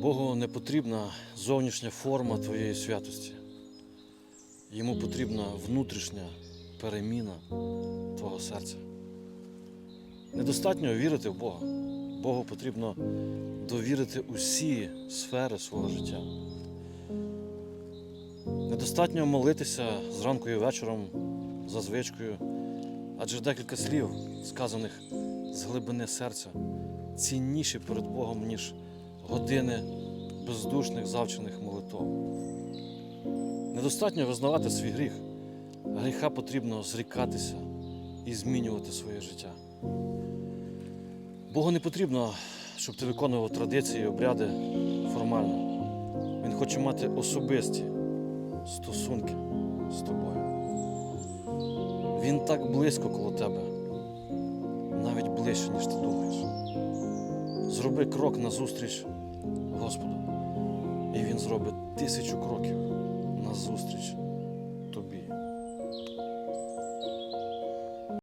Богу не потрібна зовнішня форма твоєї святості. Йому потрібна внутрішня переміна твого серця. Недостатньо вірити в Бога. Богу потрібно довірити усі сфери свого життя. Недостатньо молитися зранку і вечором за звичкою, адже декілька слів, сказаних з глибини серця, цінніші перед Богом, ніж години бездушних завчених молитов. Недостатньо визнавати свій гріх. Гріха потрібно зрікатися і змінювати своє життя. Богу не потрібно, щоб ти виконував традиції і обряди формально. Він хоче мати особисті стосунки з тобою. Він так близько коло тебе, навіть ближче, ніж ти думаєш. Зроби крок назустріч Господу. І Він зробить тисячу кроків назустріч.